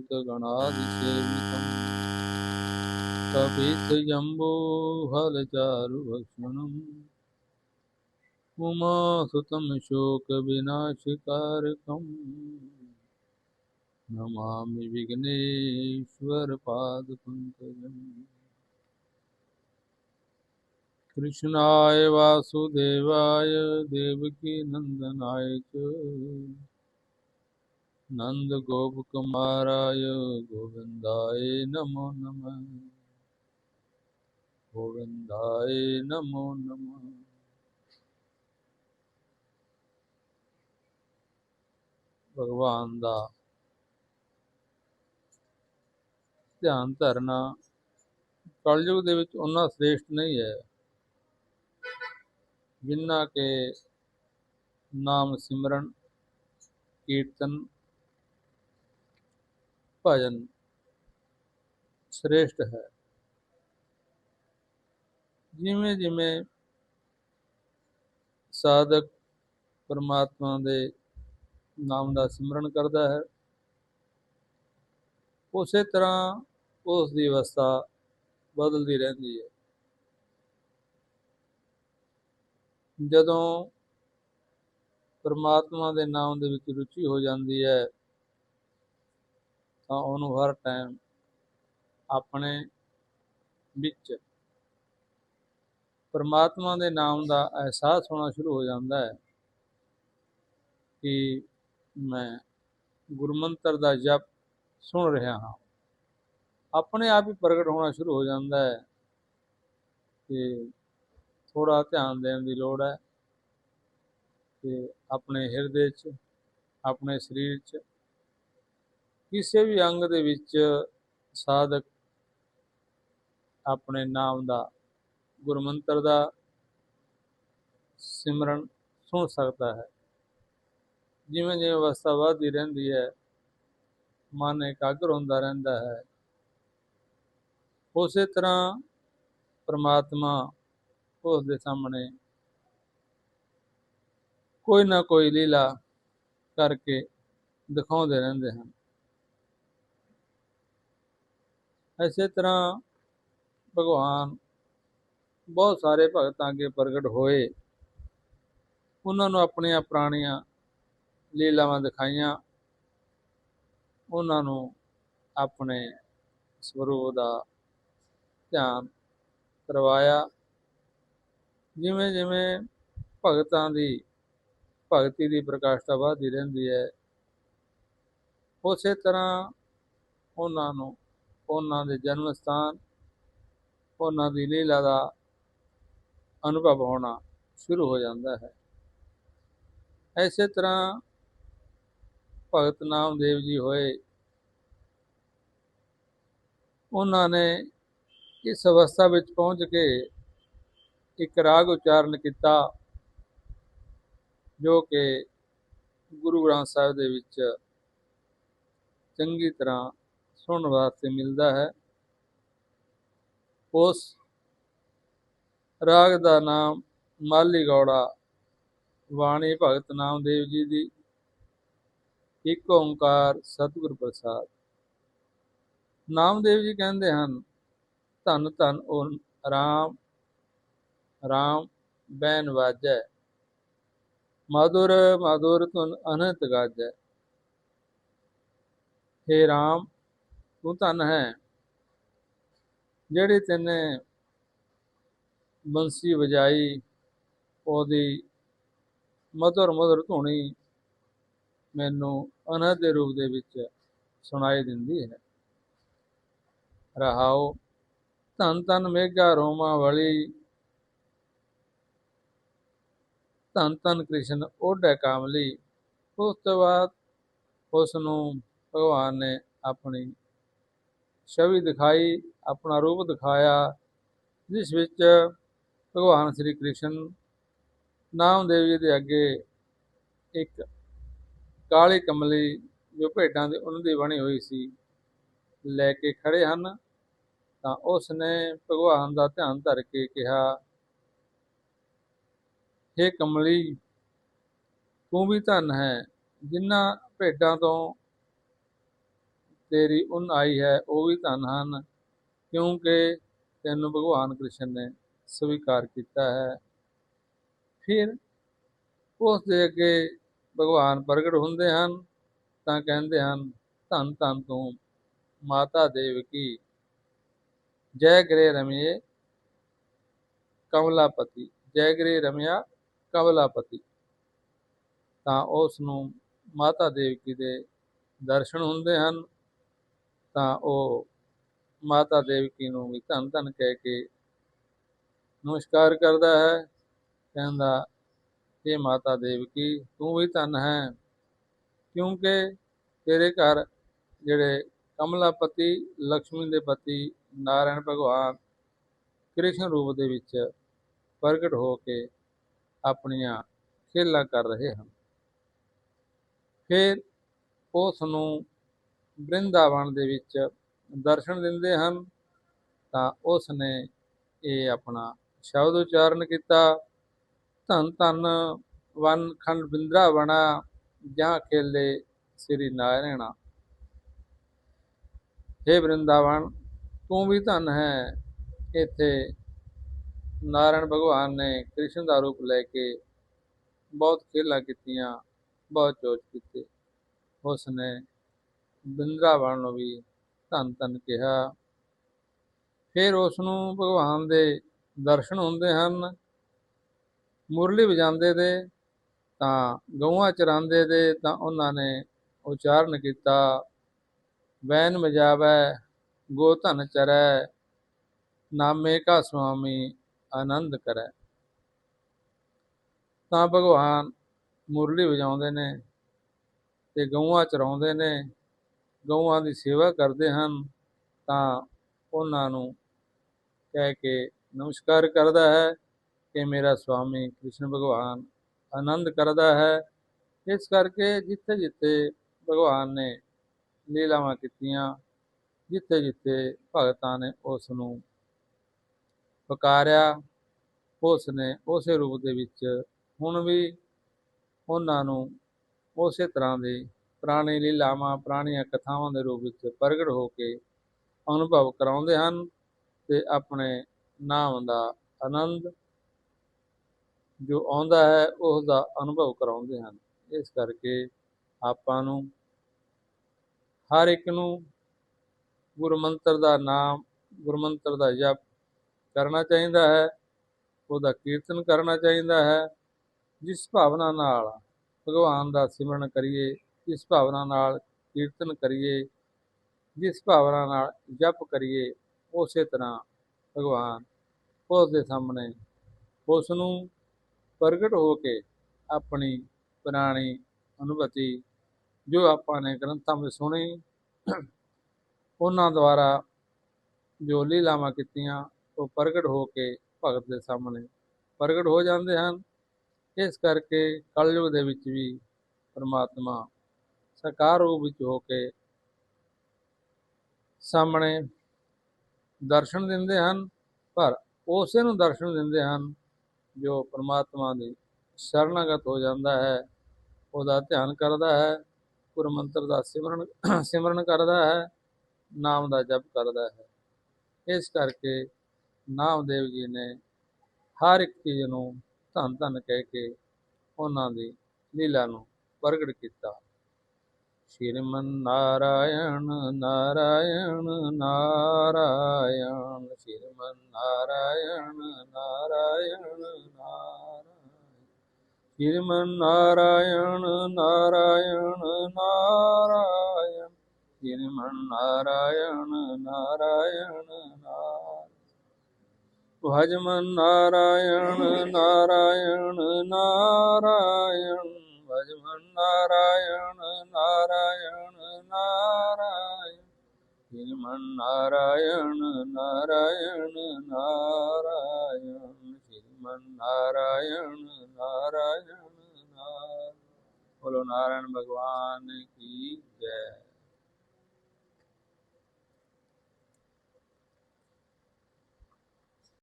भूत गणादि सेवितम् कपित जम्बो हलचारु भक्षणम् उमासुतं शोकविनाशकारकम् नमामि विघ्नेश्वरपादपङ्कजम् कृष्णाय वासुदेवाय देवकीनन्दनाय च ਨੰਦ ਗੋਪ ਕੁਮਾਰਾਯ ਗੋਵਿੰਦਾਏ ਨਮੋ ਨਮः ਗੋਵਿੰਦਾਏ ਨਮੋ ਨਮः ਭਗਵਾਨ ਦਾ ਧਿਆਨ ਧਰਨਾ ਕਲਯੁਗ ਦੇ ਵਿੱਚ ਉਹਨਾਂ ਸ੍ਰੇਸ਼ਟ ਨਹੀਂ ਹੈ ਜਿੰਨਾ ਕੇ ਨਾਮ ਸਿਮਰਨ ਕੀਰਤਨ ਭਜਨ ਸ੍ਰੇਸ਼ਟ ਹੈ। ਜਿਵੇਂ ਜਿਵੇਂ ਸਾਧਕ ਪਰਮਾਤਮਾ ਦੇ ਨਾਮ ਦਾ ਸਿਮਰਨ ਕਰਦਾ ਹੈ, ਉਸੇ ਤਰ੍ਹਾਂ ਉਸ ਦੀ ਅਵਸਥਾ ਬਦਲਦੀ ਰਹਿੰਦੀ ਹੈ। ਜਦੋਂ ਪਰਮਾਤਮਾ ਦੇ ਨਾਮ ਦੇ ਵਿੱਚ ਰੁਚੀ ਹੋ ਜਾਂਦੀ ਹੈ ਤਾਂ ਉਹਨੂੰ ਹਰ ਟਾਈਮ ਆਪਣੇ ਵਿੱਚ ਪਰਮਾਤਮਾ ਦੇ ਨਾਮ ਦਾ ਅਹਿਸਾਸ ਹੋਣਾ ਸ਼ੁਰੂ ਹੋ ਜਾਂਦਾ ਹੈ ਕਿ ਮੈਂ ਗੁਰਮੰਤਰ ਦਾ ਜਪ ਸੁਣ ਰਿਹਾ ਹਾਂ। ਆਪਣੇ ਆਪ ਹੀ ਪ੍ਰਗਟ ਹੋਣਾ ਸ਼ੁਰੂ ਹੋ ਜਾਂਦਾ ਹੈ ਕਿ ਥੋੜਾ ਧਿਆਨ ਦੇਣ ਦੀ ਲੋੜ ਹੈ ਕਿ ਆਪਣੇ ਹਿਰਦੇ 'ਚ, ਆਪਣੇ ਸਰੀਰ 'ਚ ਕਿਸੇ ਵੀ ਅੰਗ ਦੇ ਵਿੱਚ ਸਾਧਕ ਆਪਣੇ ਨਾਮ ਦਾ ਗੁਰਮੰਤਰ ਦਾ ਸਿਮਰਨ ਸੁਣ ਸਕਦਾ ਹੈ। ਜਿਵੇਂ ਜਿਵੇਂ ਅਵਸਥਾ ਵਧਦੀ ਰਹਿੰਦੀ ਹੈ, ਮਨ ਇਕਾਗਰ ਹੁੰਦਾ ਰਹਿੰਦਾ ਹੈ। ਉਸੇ ਤਰ੍ਹਾਂ ਪ੍ਰਮਾਤਮਾ ਉਸ ਦੇ ਸਾਹਮਣੇ ਕੋਈ ਨਾ ਕੋਈ ਲੀਲਾ ਕਰਕੇ ਦਿਖਾਉਂਦੇ ਰਹਿੰਦੇ ਹਨ। ਐਸੇ ਤਰ੍ਹਾਂ ਭਗਵਾਨ ਬਹੁਤ ਸਾਰੇ ਭਗਤਾਂ ਅੱਗੇ ਪ੍ਰਗਟ ਹੋਏ। ਉਹਨਾਂ ਨੂੰ ਆਪਣੀਆਂ ਪੁਰਾਣੀਆਂ ਲੀਲਾਵਾਂ ਦਿਖਾਈਆਂ। ਉਹਨਾਂ ਨੂੰ ਆਪਣੇ ਸਰੂਪ ਦਾ ਧਿਆਨ ਕਰਵਾਇਆ। ਜਿਵੇਂ ਜਿਵੇਂ ਭਗਤਾਂ ਦੀ ਭਗਤੀ ਦੀ ਪ੍ਰਕਾਸ਼ਤਾ ਵਧਦੀ ਰਹਿੰਦੀ ਹੈ, ਉਸੇ ਤਰ੍ਹਾਂ ਉਹਨਾਂ ਨੂੰ ਉਹਨਾਂ ਦੇ ਜਨਮ ਸਥਾਨ, ਉਹਨਾਂ ਦੀ ਲੀਲਾ ਦਾ ਅਨੁਭਵ ਹੋਣਾ ਸ਼ੁਰੂ ਹੋ ਜਾਂਦਾ ਹੈ। ਐਸੇ ਤਰ੍ਹਾਂ ਭਗਤ ਨਾਮਦੇਵ ਜੀ ਹੋਏ, ਉਹਨਾਂ ਨੇ ਇਸ ਅਵਸਥਾ ਵਿੱਚ ਪਹੁੰਚ ਕੇ ਇੱਕ ਰਾਗ ਉਚਾਰਨ ਕੀਤਾ, ਜੋ ਕਿ ਗੁਰੂ ਗ੍ਰੰਥ ਸਾਹਿਬ ਦੇ ਵਿੱਚ ਚੰਗੀ ਤਰ੍ਹਾਂ ਸੁਣਨ ਵਾਸਤੇ ਮਿਲਦਾ ਹੈ। ਉਸ ਰਾਗ ਦਾ ਨਾਮ ਮਾਲੀ ਗੌੜਾ ਵਾਣੀ ਭਗਤ ਨਾਮਦੇਵ ਜੀ ਦੀ ਇੱਕ ਓੰਕਾਰ ਸਤਿਗੁਰ ਪ੍ਰਸਾਦ। ਨਾਮਦੇਵ ਜੀ ਕਹਿੰਦੇ ਹਨ, ਧੰਨ ਧੰਨ ਓ ਰਾਮ ਰਾਮ ਬੈਨ ਵਾਜੈ। ਮਧੁਰ ਮధుਰ ਤੁਨ ਅਨੰਤ ਗਾਜੈ। ਹੇ ਰਾਮ ਤੂੰ ਧਨ ਹੈ। ਜਿਹੜੀ ਤੈਨੇ ਬੰਸੀ ਵਜਾਈ, ਉਹਦੀ ਮਧੁਰ ਮਧੁਰ ਧੁਨੀ ਮੈਨੂੰ ਅਨਹਦ ਦੇ ਰੂਪ ਦੇ ਵਿੱਚ ਸੁਣਾਈ ਦਿੰਦੀ ਹੈ। ਰਹਾਓ, ਧੰਨ ਧੰਨ ਮੇਗਾ ਰੋਮਾ ਵਾਲੀ, ਧੰਨ ਧੰਨ ਕ੍ਰਿਸ਼ਨ ਓਢੈ ਕਾਮਲੀ, ਉਸ ਤੋਂ ਬਾਅਦ ਉਸ ਨੂੰ ਭਗਵਾਨ ਨੇ ਆਪਣੀ ਛਵੀ ਦਿਖਾਈ, ਆਪਣਾ ਰੂਪ ਦਿਖਾਇਆ, ਜਿਸ ਵਿੱਚ ਭਗਵਾਨ ਸ੍ਰੀ ਕ੍ਰਿਸ਼ਨ ਨਾਮਦੇਵ ਜੀ ਦੇ ਅੱਗੇ ਇੱਕ ਕਾਲੀ ਕਮਲੀ ਜੋ ਭੇਡਾਂ ਦੇ ਉਹਨਾਂ ਦੀ ਬਣੀ ਹੋਈ ਸੀ, ਲੈ ਕੇ ਖੜੇ ਹਨ, ਤਾਂ ਉਸ ਨੇ ਭਗਵਾਨ ਦਾ ਧਿਆਨ ਧਰ ਕੇ ਕਿਹਾ हे ਕਮਲੀ, ਤੂੰ ਵੀ ਧਨ ਹੈ ਜਿਨ੍ਹਾਂ ਭੇਡਾਂ ਤੋਂ ਤੇਰੀ ਉਨ ਆਈ ਹੈ, ਉਹ ਵੀ ਧਨ ਹਨ, ਕਿਉਂਕਿ ਤੈਨੂੰ ਭਗਵਾਨ ਕ੍ਰਿਸ਼ਨ ਨੇ ਸਵੀਕਾਰ ਕੀਤਾ ਹੈ। ਫਿਰ ਉਸ ਦੇ ਅੱਗੇ ਭਗਵਾਨ ਪ੍ਰਗਟ ਹੁੰਦੇ ਹਨ, ਤਾਂ ਕਹਿੰਦੇ ਹਨ, ਧੰਨ ਧੰਨ ਤੂੰ, ਮਾਤਾ ਦੇਵਕੀ ਜੈ ਗ੍ਰੇ ਰਮਿਏ ਕਮਲਾਪਤੀ, ਜੈ ਗ੍ਰੇ ਰਮਿਆ ਕਮਲਾਪਤੀ। ਤਾਂ ਉਸ ਨੂੰ ਮਾਤਾ ਦੇਵਕੀ ਦੇ ਦਰਸ਼ਨ ਹੁੰਦੇ ਹਨ। ਤਾਂ ਉਹ ਮਾਤਾ ਦੇਵਕੀ ਨੂੰ ਵੀ ਧੰਨ ਧੰਨ ਕਹਿ ਕੇ ਨਮਸਕਾਰ ਕਰਦਾ ਹੈ, ਕਹਿੰਦਾ ਇਹ ਮਾਤਾ ਦੇਵਕੀ, ਤੂੰ ਵੀ ਧੰਨ ਹੈ, ਕਿਉਂਕਿ ਤੇਰੇ ਘਰ ਜਿਹੜੇ ਕਮਲਾਪਤੀ ਲక్ష్ਮੀ ਦੇ ਪਤੀ, ਨਾਰਾਇਣ ਭਗਵਾਨ ਕ੍ਰਿਸ਼ਨ ਰੂਪ ਦੇ ਵਿੱਚ ਪ੍ਰਗਟ ਹੋ ਕੇ ਆਪਣੀਆਂ ਖੇਲਾਂ ਕਰ ਰਹੇ ਹਨ। ਫਿਰ ਉਸ ਨੂੰ ਬ੍ਰਿੰਦਾਵਨ ਦੇ ਵਿੱਚ ਦਰਸ਼ਨ ਦਿੰਦੇ ਹਨ, ਤਾਂ ਉਸ ਨੇ ਇਹ ਆਪਣਾ ਸ਼ਬਦ ਉਚਾਰਨ ਕੀਤਾ। ਧੰਨ ਧੰਨ ਵਨ ਖੰਡ ਬਿੰਦਰਾਵਣਾ, ਜਾਂ ਖੇਲੇ ਸ੍ਰੀ ਨਾਰਾਇਣਾ। हे ਬ੍ਰਿੰਦਾਵਨ, ਤੂੰ ਵੀ ਧੰਨ ਹੈ। ਇੱਥੇ ਨਾਰਾਇਣ ਭਗਵਾਨ ਨੇ ਕ੍ਰਿਸ਼ਨ ਦਾ ਰੂਪ ਲੈ ਕੇ ਬਹੁਤ ਖੇਲਾਂ ਕੀਤੀਆਂ, ਬਹੁਤ ਚੋਚ ਕੀਤੇ। ਉਸ ਨੇ ਬ੍ਰਿੰਦਾਵਨ ਨੂੰ ਵੀ ਧੰਨ ਧੰਨ ਕਿਹਾ। ਫਿਰ ਉਸ ਨੂੰ ਭਗਵਾਨ ਦੇ ਦਰਸ਼ਨ ਹੁੰਦੇ ਹਨ। ਮੁਰਲੀ ਵਜਾਉਂਦੇ ਦੇ, ਤਾਂ ਗਊਆਂ ਚਰਾਉਂਦੇ ਦੇ, ਤਾਂ ਉਹਨਾਂ ਨੇ ਉਚਾਰਨ ਕੀਤਾ। ਵੈਨ ਮਜਾਵੈ ਗੋ ਧਨ ਚਰੈ, ਨਾਮੇ ਕਾ ਸੁਆਮੀ ਆਨੰਦ ਕਰੈ। ਤਾਂ ਭਗਵਾਨ ਮੁਰਲੀ ਵਜਾਉਂਦੇ ਨੇ ਤੇ ਗਊਆਂ ਚਰਾਉਂਦੇ ਨੇ। ਗਊਆਂ ਦੀ ਸੇਵਾ ਕਰਦੇ ਹਨ, ਤਾਂ ਉਹਨਾਂ ਨੂੰ ਕਹਿ ਕੇ ਨਮਸਕਾਰ ਕਰਦਾ ਹੈ ਕਿ ਮੇਰਾ ਸੁਆਮੀ ਕ੍ਰਿਸ਼ਨ ਭਗਵਾਨ ਆਨੰਦ ਕਰਦਾ ਹੈ। ਇਸ ਕਰਕੇ ਜਿੱਥੇ ਜਿੱਥੇ ਭਗਵਾਨ ਨੇ ਲੀਲਾਵਾਂ ਕੀਤੀਆਂ ਜਿੱਥੇ ਜਿੱਥੇ ਭਗਤਾਂ ਨੇ ਉਸ ਨੂੰ ਪੁਕਾਰਿਆ, ਉਸ ਨੇ ਉਸੇ ਰੂਪ ਦੇ ਵਿੱਚ ਹੁਣ ਵੀ ਉਹਨਾਂ ਨੂੰ ਉਸੇ ਤਰ੍ਹਾਂ ਦੇ ਪੁਰਾਣੀ ਲੀਲਾਵਾਂ, ਪੁਰਾਣੀਆਂ ਕਥਾਵਾਂ ਦੇ ਰੂਪ ਵਿੱਚ ਪ੍ਰਗਟ ਹੋ ਕੇ ਅਨੁਭਵ ਕਰਾਉਂਦੇ ਹਨ ਤੇ ਆਪਣੇ ਨਾਮ ਦਾ ਆਨੰਦ ਜੋ ਆਉਂਦਾ ਹੈ ਉਸ ਦਾ ਅਨੁਭਵ ਕਰਾਉਂਦੇ ਹਨ। ਇਸ ਕਰਕੇ ਆਪਾਂ ਨੂੰ ਹਰ ਇੱਕ ਨੂੰ ਗੁਰੂ ਮੰਤਰ ਦਾ ਨਾਮ ਗੁਰੂ ਮੰਤਰ ਦਾ ਜਪ ਕਰਨਾ ਚਾਹੀਦਾ ਹੈ, ਉਹਦਾ ਕੀਰਤਨ ਕਰਨਾ ਚਾਹੀਦਾ ਹੈ, ਜਿਸ ਭਾਵਨਾ ਨਾਲ ਭਗਵਾਨ ਦਾ ਸਿਮਰਨ ਕਰੀਏ ਜਿਸ ਭਾਵਨਾ ਨਾਲ ਕੀਰਤਨ ਕਰੀਏ, ਜਿਸ ਭਾਵਨਾ ਨਾਲ ਜਪ ਕਰੀਏ, ਉਸੇ ਤਰ੍ਹਾਂ ਭਗਵਾਨ ਉਸ ਦੇ ਸਾਹਮਣੇ ਉਸ ਨੂੰ ਪ੍ਰਗਟ ਹੋ ਕੇ ਆਪਣੀ ਪੁਰਾਣੀ ਅਨੁਭਤੀ ਜੋ ਆਪਾਂ ਨੇ ਗ੍ਰੰਥਾਂ ਵਿੱਚ ਸੁਣੀ, ਉਹਨਾਂ ਦੁਆਰਾ ਜੋ ਲੀਲਾਵਾਂ ਕੀਤੀਆਂ, ਉਹ ਪ੍ਰਗਟ ਹੋ ਕੇ ਭਗਤ ਦੇ ਸਾਹਮਣੇ ਪ੍ਰਗਟ ਹੋ ਜਾਂਦੇ ਹਨ। ਇਸ ਕਰਕੇ ਕਲਯੁਗ ਦੇ ਵਿੱਚ ਵੀ ਪਰਮਾਤਮਾ ਸਾਕਾਰ ਰੂਪ ਵਿੱਚ ਹੋ ਕੇ ਸਾਹਮਣੇ ਦਰਸ਼ਨ ਦਿੰਦੇ ਹਨ, ਪਰ ਉਸੇ ਨੂੰ ਦਰਸ਼ਨ ਦਿੰਦੇ ਹਨ ਜੋ ਪਰਮਾਤਮਾ ਦੀ ਸ਼ਰਨਾਗਤ ਹੋ ਜਾਂਦਾ ਹੈ, ਉਹਦਾ ਧਿਆਨ ਕਰਦਾ ਹੈ ਗੁਰ ਮੰਤਰ ਦਾ ਸਿਮਰਨ ਸਿਮਰਨ ਕਰਦਾ ਹੈ, ਨਾਮ ਦਾ ਜਪ ਕਰਦਾ ਹੈ। ਇਸ ਕਰਕੇ ਨਾਮਦੇਵ ਜੀ ਨੇ ਹਰ ਇੱਕ ਚੀਜ਼ ਨੂੰ ਧੰਨ ਧੰਨ ਕਹਿ ਕੇ ਉਹਨਾਂ ਦੀ ਲੀਲਾ ਨੂੰ ਪ੍ਰਗਟ ਕੀਤਾ। ਸ਼੍ਰੀਮਨ ਨਾਰਾਇਣ ਨਾਰਾਇਣ ਨਾਰਾਇਣ, ਸ਼੍ਰੀਮਨ ਨਾਰਾਇਣ ਨਾਰਾਇਣ ਨਾਰਾਇਣ। ਸ਼੍ਰੀਮਨ ਨਾਰਾਇਣ ਨਾਰਾਇਣ ਨਾਰਾਇਣ। ਸ਼੍ਰੀਮਨ ਨਾਰਾਇਣ ਨਾਰਾਇਣ ਨਾਰਾਇਣ। ਭਜਮਨ ਨਾਰਾਇਣ ਨਾਰਾਇਣ ਭਜ ਨਾਰਾਇਣ ਨਾਰਾਇਣ ਨਾਰਾਇਣ ਹੇ ਨਾਰਾਇਣ ਨਾਰਾਇਣ ਨਾਰਾਇਣ ਹੇ ਨਾਰਾਇਣ ਨਾਰਾਇਣ ਨਾਰਾਇਣ ਬੋਲੋ ਨਾਰਾਇਣ ਭਗਵਾਨ ਕੀ ਜੈ